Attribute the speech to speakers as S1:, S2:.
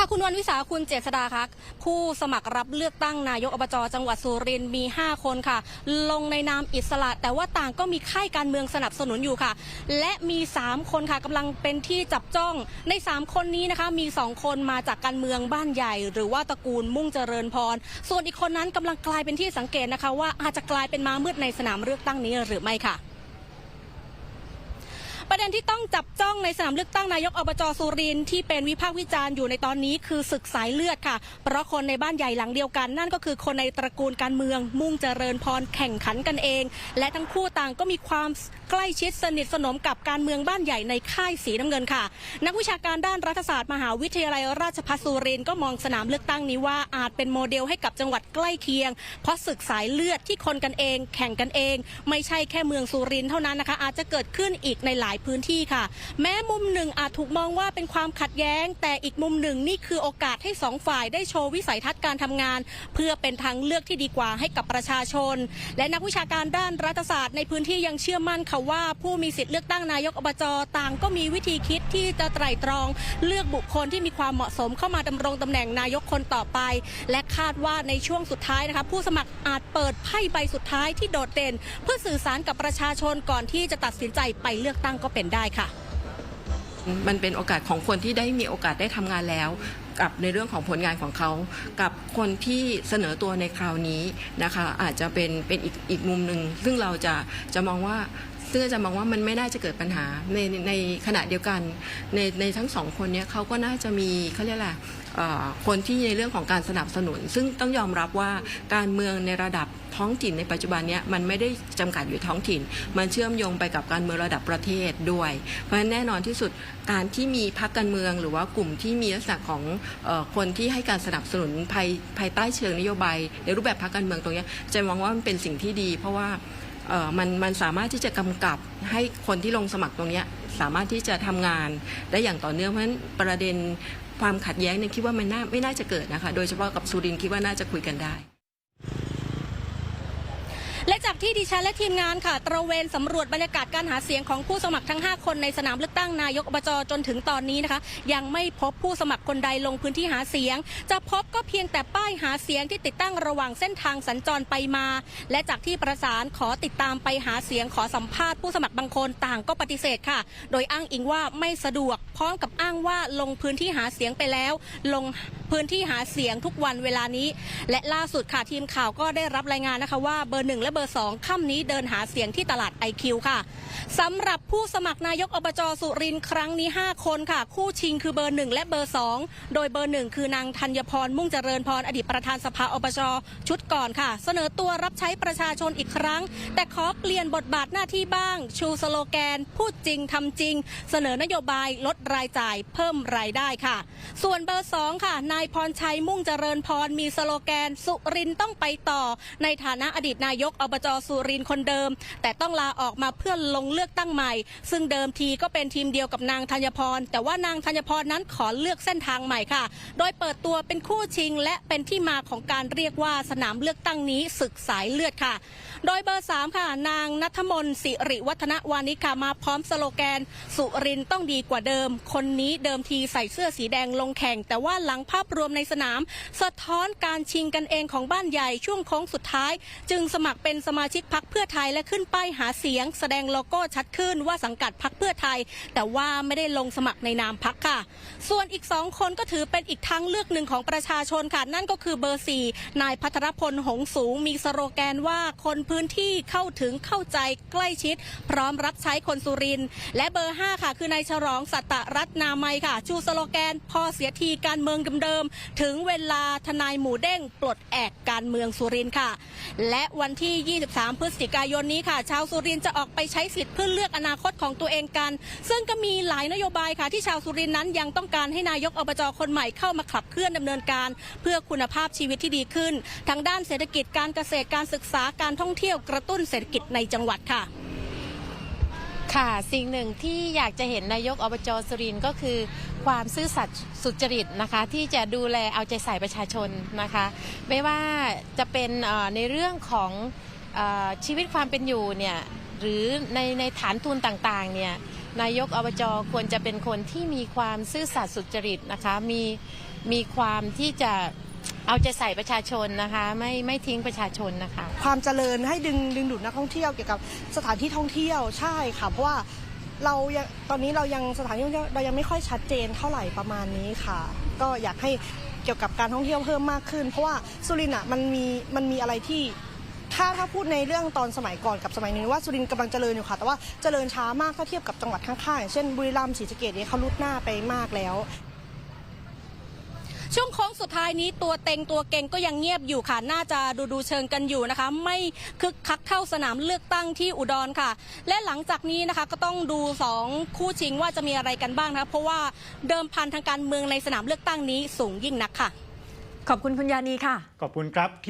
S1: ค่ะคุณวันวิสาคุณเจษดาคะผู้สมัครรับเลือกตั้งนายกอบจจังหวัดสุรินทร์มี 5 คนค่ะ ลงในนามอิสระ แต่ว่าต่างก็มีค่ายการเมืองสนับสนุนอยู่ค่ะ และมี 3 คนค่ะกำลังเป็นที่จับจ้องใน 3 คนนี้นะคะ มี 2 คนมาจากการเมืองบ้านใหญ่ หรือว่าตระกูลมุ่งเจริญพร ส่วนอีกคนนั้นกำลังกลายเป็นที่สังเกตนะคะ ว่าอาจจะกลายเป็นมามืดในสนามเลือกตั้งนี้หรือไม่ค่ะ ประเด็นที่ต้องจับจ้องในสนามเลือกตั้งนายกอบจสุรินทร์ที่เป็นวิพากษ์วิจารณ์อยู่ในตอนนี้คือศึกสายเลือดค่ะ เพราะคนในบ้านใหญ่หลังเดียวกัน นั่นก็คือคนในตระกูลการเมือง มุ่งเจริญพรแข่งขันกันเอง และทั้งคู่ต่างก็มีความใกล้ชิดสนิทสนมกับการเมืองบ้านใหญ่ในค่ายสีน้ำเงินค่ะ นักวิชาการด้านรัฐศาสตร์มหาวิทยาลัยราชภัฏสุรินทร์ก็มองสนามเลือกตั้งนี้ว่าอาจเป็นโมเดลให้กับจังหวัดใกล้เคียง เพราะศึกสายเลือดที่คนกันเอง แข่งกันเอง ไม่ใช่แค่เมืองสุรินทร์เท่านั้นนะคะ อาจจะเกิดขึ้นอีกในหลายพื้นที่ค่ะ แม้มุมหนึ่งอาจถูกมองว่าเป็นความขัดแย้ง แต่อีกมุมหนึ่งนี่คือโอกาสให้สองฝ่ายได้โชว์วิสัยทัศน์การทำงาน เพื่อเป็นทางเลือกที่ดีกว่าให้กับประชาชน และนักวิชาการด้านรัฐศาสตร์ในพื้นที่ยังเชื่อมั่นค่ะว่า ผู้มีสิทธิ์เลือกตั้งนายกอบจต่างก็มีวิธีคิดที่จะไตร่ตรอง เลือกบุคคลที่มีความเหมาะสมเข้ามาดำรงตำแหน่งนายกคนต่อไป และคาดว่าในช่วงสุดท้ายนะคะผู้สมัครอาจเปิดไพ่ใบสุดท้ายที่โดดเด่น เพื่อสื่อสารกับประชาชนก่อนที่จะตัดสินใจไปเลือกตั้งก็เป็นได้ค่ะ
S2: มันเป็นโอกาสของคนที่ได้มีโอกาสได้ทำงานแล้ว กับในเรื่องของผลงานของเขา กับคนที่เสนอตัวในคราวนี้นะคะ อาจจะเป็นเป็นอีกอีกมุมหนึ่งซึ่งเราจะจะมองว่า ซึ่งจะมองว่ามันไม่น่าจะเกิดปัญหาในในขณะเดียวกันในในทั้งสองคนเนี้ยเขาก็น่าจะมีเขาเรียกอะไรคนที่ในเรื่องของการสนับสนุน ซึ่งต้องยอมรับว่าการเมืองในระดับท้องถิ่นในปัจจุบันนี้มันไม่ได้จำกัดอยู่ท้องถิ่น มันเชื่อมโยงไปกับการเมืองระดับประเทศด้วย เพราะฉะนั้นแน่นอนที่สุดการที่มีพรรคการเมือง หรือว่ากลุ่มที่มีลักษณะของอคนที่ให้การสนับสนุนภายภายใต้เชิงนโยบาย ในรูปแบบพรรคการเมืองตรงนี้จะมองว่ามันเป็นสิ่งที่ดี เพราะว่า มันมันสามารถที่จะกำกับให้คนที่ลงสมัครตรงนี้สามารถที่จะทำงานได้อย่างต่อเนื่องเพราะฉะนั้นประเด็นความขัดแย้งเนี่ยคิดว่ามันน่าไม่น่าจะเกิดนะคะ โดยเฉพาะกับสุรินคิดว่าน่าจะคุยกันได้
S1: จากที่ดิฉันและทีมงานค่ะ ตระเวนสำรวจบรรยากาศการหาเสียงของผู้สมัครทั้ง 5 คนในสนามเลือกตั้งนายกอบจจนถึงตอนนี้นะคะ ยังไม่พบผู้สมัครคนใดลงพื้นที่หาเสียง จะพบก็เพียงแต่ป้ายหาเสียงที่ติดตั้งระหว่างเส้นทางสัญจรไปมา และจากที่ประสานขอติดตามไปหาเสียงขอสัมภาษณ์ผู้สมัครบางคนต่างก็ปฏิเสธค่ะ โดยอ้างอิงว่าไม่สะดวก พร้อมกับอ้างว่าลงพื้นที่หาเสียงไปแล้ว ลงพื้นที่หาเสียงทุกวันเวลานี้ และล่าสุดค่ะทีมข่าวก็ได้รับรายงานนะคะว่าเบอร์หนึ่งและเบอร์สองค่ำนี้เดินหาเสียงที่ตลาดไอคิวค่ะสำหรับผู้สมัครนายกอบจสุรินทร์ครั้งนี้ 5 คนค่ะ คู่ชิงคือเบอร์หนึ่งและเบอร์สองโดยเบอร์หนึ่งคือนางธัญพรมุ่งเจริญพรอดีตประธานสภาอบจชุดก่อนค่ะ เสนอตัวรับใช้ประชาชนอีกครั้ง แต่ขอเปลี่ยนบทบาทหน้าที่บ้าง ชูสโลแกน พูดจริงทำจริง เสนอนโยบายลดรายจ่ายเพิ่มรายได้ค่ะ ส่วนเบอร์สองค่ะ นายพรชัยมุ่งเจริญพรมีสโลแกน สุรินต้องไปต่อ ในฐานะอดีตนายกอบจสุรินคนเดิม แต่ต้องลาออกมาเพื่อลงเลือกตั้งใหม่ ซึ่งเดิมทีก็เป็นทีมเดียวกับนางธัญพร แต่ว่านางธัญพรนั้นขอเลือกเส้นทางใหม่ค่ะ โดยเปิดตัวเป็นคู่ชิง และเป็นที่มาของการเรียกว่าสนามเลือกตั้งนี้ศึกสายเลือดค่ะ โดยเบอร์ 3 ค่ะ นางนัทมนสิริวัฒนวานิค่ะมาพร้อมสโลแกน สุรินต้องดีกว่าเดิมคนนี้เดิมทีใส่เสื้อสีแดงลงแข่ง แต่ว่าหลังภาพรวมในสนาม สะท้อนการชิงกันเองของบ้านใหญ่ช่วงโค้งสุดท้าย จึงสมัครเป็นสมาชิกพักเพื่อไทยและขึ้นป้ายหาเสียง แสดงโลโก้ชัดขึ้นว่าสังกัดพักเพื่อไทย แต่ว่าไม่ได้ลงสมัครในนามพักค่ะ ส่วนอีกสองคนก็ถือเป็นอีกทางเลือกหนึ่งของประชาชนค่ะนั่นก็คือเบอร์สี่นายพัทรพลหงสูงมีสโลแกนว่าคนพื้นที่เข้าถึงเข้าใจใกล้ชิด พร้อมรับใช้คนสุรินและเบอร์ 5 ค่ะ คือนายฉลองสัตตะรัตนามัยค่ะ ชูสโลแกน พอเสียทีการเมืองเดิมๆ ถึงเวลาทนายหมูเด้ง ปลดแอกการเมืองสุรินค่ะ และวันที่ 23 พฤศจิกายนนี้ค่ะ ชาวสุรินจะออกไปใช้สิทธิ์เพื่อเลือกอนาคตของตัวเองกัน ซึ่งก็มีหลายนโยบายค่ะที่ชาวสุรินนั้นยังต้องการให้นายกอบจคนใหม่เข้ามาขับเคลื่อนดำเนินการ เพื่อคุณภาพชีวิตที่ดีขึ้นทั้งด้านเศรษฐกิจการเกษตรการศึกษาการท่องเที่ยวกระตุ้นเศรษฐกิจในจังหวัดค่ะ
S3: ค่ะสิ่งหนึ่งที่อยากจะเห็นนายกอบจสุรินทร์ก็คือ ความซื่อสัตย์สุจริตนะคะ ที่จะดูแลเอาใจใส่ประชาชนนะคะ ไม่ว่าจะเป็นในเรื่องของอชีวิตความเป็นอยู่เนี่ยหรือในในฐานทุนต่างๆเนี่ยนายกอบจควรจะเป็นคนที่มีความซื่อสัตย์สุจริตนะคะมีมีความที่จะ เอาใจใส่ประชาชนนะคะ ไม่ไม่ทิ้งประชาชนนะคะ
S4: ความเจริญให้ดึงดึงดูดนักท่องเที่ยวเกี่ยวกับสถานที่ท่องเที่ยวใช่ค่ะเพราะว่าเรายังตอนนี้เรายังสถานที่ท่องเที่ยวเรายังไม่ค่อยชัดเจนเท่าไหร่ประมาณนี้ค่ะ ก็อยากให้เกี่ยวกับการท่องเที่ยวเพิ่มมากขึ้น เพราะว่าสุรินทร์อะมันมีมันมีอะไรที่ถ้าถ้าพูดในเรื่องตอนสมัยก่อนกับสมัยนี้ว่าสุรินทร์กำลังเจริญอยู่ค่ะ แต่ว่าเจริญช้ามากถ้าเทียบกับจังหวัดข้างๆอย่างเช่นบุรีรัมย์ศรีสะเกษเนี่ยเขาลุดหน้าไปมากแล้ว
S1: ช่วงโค้งสุดท้ายนี้ตัวเต็งตัวเก่งก็ยังเงียบอยู่ค่ะ น่าจะดูดูเชิงกันอยู่นะคะ ไม่คึกคักเท่าสนามเลือกตั้งที่อุดรค่ะ และหลังจากนี้นะคะก็ต้องดูสองคู่ชิงว่าจะมีอะไรกันบ้างนะคะเพราะว่าเดิมพันทางการเมืองในสนามเลือกตั้งนี้สูงยิ่งนักค่ะ
S5: ขอบคุณคุณยานีค่ะ
S6: ขอบคุณครับ